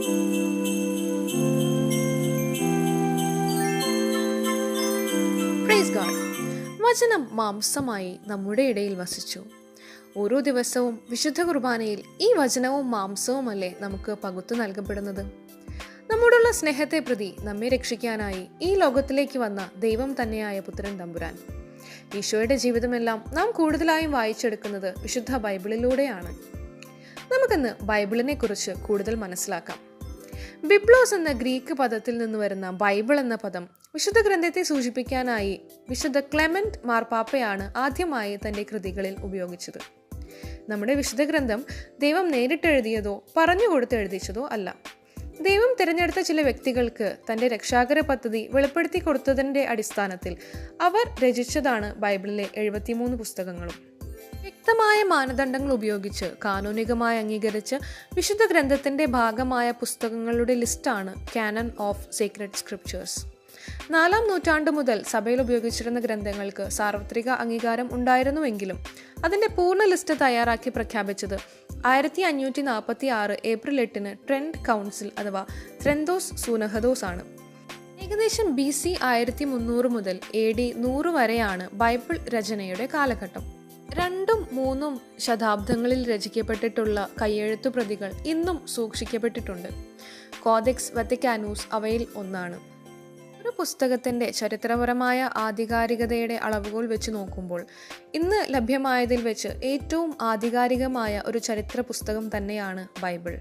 Price വചനം മാംസമായി നമ്മുടെ ഇടയിൽ വസിച്ചു. ഓരോ ദിവസവും വിശുദ്ധ കുർബാനയിൽ ഈ വചനവും മാംസവുമല്ലേ നമുക്ക് പകുത്തു നൽകപ്പെടുന്നത്? നമ്മോടുള്ള സ്നേഹത്തെ പ്രതി നമ്മെ രക്ഷിക്കാനായി ഈ ലോകത്തിലേക്ക് വന്ന ദൈവം തന്നെയായ പുത്രൻ തമ്പുരാൻ. ഈശോയുടെ ജീവിതമെല്ലാം നാം കൂടുതലായും വായിച്ചെടുക്കുന്നത് വിശുദ്ധ ബൈബിളിലൂടെയാണ്. നമുക്കിന്ന് ബൈബിളിനെ കുറിച്ച് കൂടുതൽ മനസ്സിലാക്കാം. ബിബ്ലോസ് എന്ന ഗ്രീക്ക് പദത്തിൽ നിന്ന് വരുന്ന ബൈബിൾ എന്ന പദം വിശുദ്ധ ഗ്രന്ഥത്തെ സൂചിപ്പിക്കാനായി വിശുദ്ധ ക്ലെമന്റ് മാർപ്പാപ്പയാണ് ആദ്യമായി തന്റെ കൃതികളിൽ ഉപയോഗിച്ചത്. നമ്മുടെ വിശുദ്ധ ഗ്രന്ഥം ദൈവം നേരിട്ടെഴുതിയതോ പറഞ്ഞു കൊടുത്ത് എഴുതിച്ചതോ അല്ല. ദൈവം തിരഞ്ഞെടുത്ത ചില വ്യക്തികൾക്ക് തന്റെ രക്ഷാകര പദ്ധതി വെളിപ്പെടുത്തി കൊടുത്തതിന്റെ അടിസ്ഥാനത്തിൽ അവർ രചിച്ചതാണ് ബൈബിളിലെ എഴുപത്തിമൂന്ന് പുസ്തകങ്ങളും. വ്യക്തമായ മാനദണ്ഡങ്ങൾ ഉപയോഗിച്ച് കാനൂനികമായി അംഗീകരിച്ച് വിശുദ്ധ ഗ്രന്ഥത്തിന്റെ ഭാഗമായ പുസ്തകങ്ങളുടെ ലിസ്റ്റാണ് കാനൺ ഓഫ് സീക്രട്ട് സ്ക്രിപ്റ്റേഴ്സ്. നാലാം നൂറ്റാണ്ട് മുതൽ സഭയിൽ ഉപയോഗിച്ചിരുന്ന ഗ്രന്ഥങ്ങൾക്ക് സാർവത്രിക അംഗീകാരം ഉണ്ടായിരുന്നുവെങ്കിലും അതിന്റെ പൂർണ ലിസ്റ്റ് തയ്യാറാക്കി പ്രഖ്യാപിച്ചത് ആയിരത്തി അഞ്ഞൂറ്റി നാൽപ്പത്തി ആറ് ഏപ്രിൽ എട്ടിന് ട്രെൻഡ് കൗൺസിൽ അഥവാ ത്രെന്തോസ് സൂനഹദോസ് ആണ്. ഏകദേശം ബി സി ആയിരത്തി മുന്നൂറ് മുതൽ എ ഡി നൂറ് വരെയാണ് ബൈബിൾ രചനയുടെ കാലഘട്ടം. രണ്ടും മൂന്നും ശതാബ്ദങ്ങളിൽ രചിക്കപ്പെട്ടിട്ടുള്ള കയ്യെഴുത്തു പ്രതികൾ ഇന്നും സൂക്ഷിക്കപ്പെട്ടിട്ടുണ്ട്. കോദെക്സ് വത്തിക്കാനൂസ് അവയിൽ ഒന്നാണ്. ഒരു പുസ്തകത്തിന്റെ ചരിത്രപരമായ ആധികാരികതയുടെ അളവുകൾ വെച്ച് നോക്കുമ്പോൾ ഇന്ന് ലഭ്യമായതിൽ വെച്ച് ഏറ്റവും ആധികാരികമായ ഒരു ചരിത്ര പുസ്തകം തന്നെയാണ് ബൈബിൾ.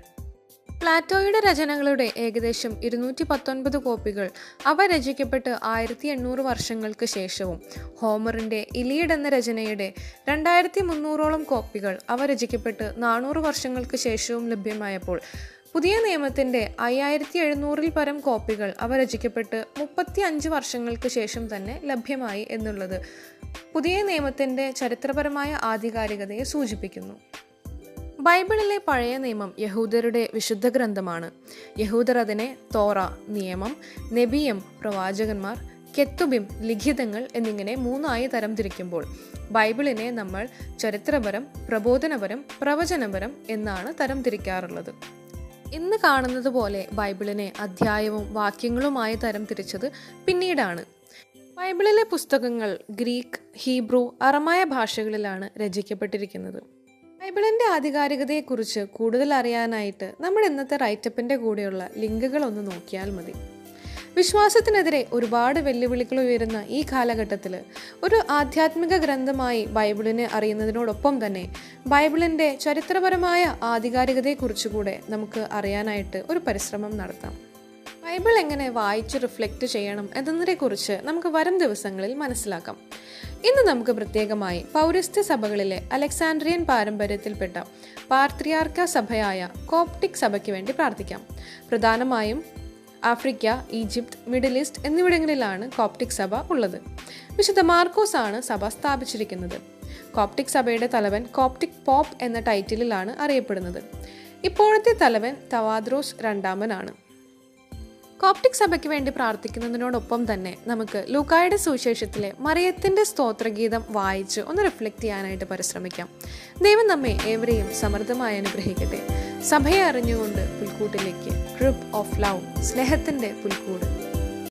പ്ലാറ്റോയുടെ രചനകളുടെ ഏകദേശം ഇരുന്നൂറ്റി പത്തൊൻപത് കോപ്പികൾ. അവ രചിക്കപ്പെട്ട് ആയിരത്തി എണ്ണൂറ് വർഷങ്ങൾക്ക് ശേഷവും. ഹോമറിന്റെ ഇലിയഡ് എന്ന രചനയുടെ രണ്ടായിരത്തി മുന്നൂറോളം കോപ്പികൾ അവ രചിക്കപ്പെട്ട് നാനൂറ് വർഷങ്ങൾക്ക് ശേഷവും ലഭ്യമായപ്പോൾ പുതിയ നിയമത്തിന്റെ അയ്യായിരത്തി എഴുന്നൂറിൽ പരം കോപ്പികൾ അവ രചിക്കപ്പെട്ട് മുപ്പത്തി അഞ്ച് വർഷങ്ങൾക്ക് ശേഷം തന്നെ ലഭ്യമായി എന്നുള്ളത് പുതിയ നിയമത്തിന്റെ ചരിത്രപരമായ ആധികാരികതയെ സൂചിപ്പിക്കുന്നു. ബൈബിളിലെ പഴയ നിയമം യഹൂദരുടെ വിശുദ്ധ ഗ്രന്ഥമാണ് യഹൂദർ അതിനെ തോറ നിയമം നെബിയം പ്രവാചകന്മാർ കെത്തുബിം ലിഖിതങ്ങൾ എന്നിങ്ങനെ മൂന്നായി തരംതിരിക്കുമ്പോൾ ബൈബിളിനെ നമ്മൾ ചരിത്രപരം പ്രബോധനപരം പ്രവചനപരം എന്നാണ് തരംതിരിക്കാറുള്ളത്. ഇന്ന് കാണുന്നത് പോലെ ബൈബിളിനെ അധ്യായവും വാക്യങ്ങളുമായി തരംതിരിച്ചത് പിന്നീടാണ്. ബൈബിളിലെ പുസ്തകങ്ങൾ ഗ്രീക്ക് ഹീബ്രു അറമായ ഭാഷകളിലാണ് രചിക്കപ്പെട്ടിരിക്കുന്നത്. ബൈബിളിന്റെ ആധികാരികതയെക്കുറിച്ച് കൂടുതൽ അറിയാനായിട്ട് നമ്മുടെ ഇന്നത്തെ റൈറ്റപ്പിന്റെ കൂടെയുള്ള ലിങ്കുകൾ ഒന്ന് നോക്കിയാൽ മതി. വിശ്വാസത്തിനെതിരെ ഒരുപാട് വെല്ലുവിളികൾ ഉയരുന്ന ഈ കാലഘട്ടത്തിൽ ഒരു ആധ്യാത്മിക ഗ്രന്ഥമായി ബൈബിളിനെ അറിയുന്നതിനോടൊപ്പം തന്നെ ബൈബിളിന്റെ ചരിത്രപരമായ ആധികാരികതയെക്കുറിച്ചുകൂടെ നമുക്ക് അറിയാനായിട്ട് ഒരു പരിശ്രമം നടത്താം. ബൈബിൾ എങ്ങനെ വായിച്ച് റിഫ്ലക്റ്റ് ചെയ്യണം എന്നതിനെക്കുറിച്ച് നമുക്ക് വരും ദിവസങ്ങളിൽ മനസ്സിലാക്കാം. ഇന്ന് നമുക്ക് പ്രത്യേകമായി പൗരസ്ത്യ സഭകളിലെ അലക്സാൻഡ്രിയൻ പാരമ്പര്യത്തിൽപ്പെട്ട പാർത്രിയാർക്ക സഭയായ കോപ്റ്റിക് സഭയ്ക്ക് വേണ്ടി പ്രാർത്ഥിക്കാം. പ്രധാനമായും ആഫ്രിക്ക ഈജിപ്ത് മിഡിൽ ഈസ്റ്റ് എന്നിവിടങ്ങളിലാണ് കോപ്റ്റിക് സഭ ഉള്ളത്. വിശുദ്ധ മാർക്കോസ് ആണ് സഭ സ്ഥാപിച്ചിരിക്കുന്നത്. കോപ്റ്റിക് സഭയുടെ തലവൻ കോപ്റ്റിക് പോപ്പ് എന്ന ടൈറ്റിലിലാണ് അറിയപ്പെടുന്നത്. ഇപ്പോഴത്തെ തലവൻ തവാദ്രോസ് രണ്ടാമനാണ്. കോപ്റ്റിക് സഭയ്ക്ക് വേണ്ടി പ്രാർത്ഥിക്കുന്നതിനോടൊപ്പം തന്നെ നമുക്ക് ലൂക്കായുടെ സുവിശേഷത്തിലെ മറിയത്തിന്റെ സ്തോത്രഗീതം വായിച്ച് ഒന്ന് റിഫ്ലക്റ്റ് ചെയ്യാനായിട്ട് പരിശ്രമിക്കാം. ദൈവം നമ്മെ ഏവരെയും സമൃദ്ധമായി അനുഗ്രഹിക്കട്ടെ. സഭയെ അറിഞ്ഞുകൊണ്ട് പുൽക്കൂട്ടിലേക്ക് ട്രിപ്പ് ഓഫ് ലവ് സ്നേഹത്തിന്റെ പുൽക്കൂട്.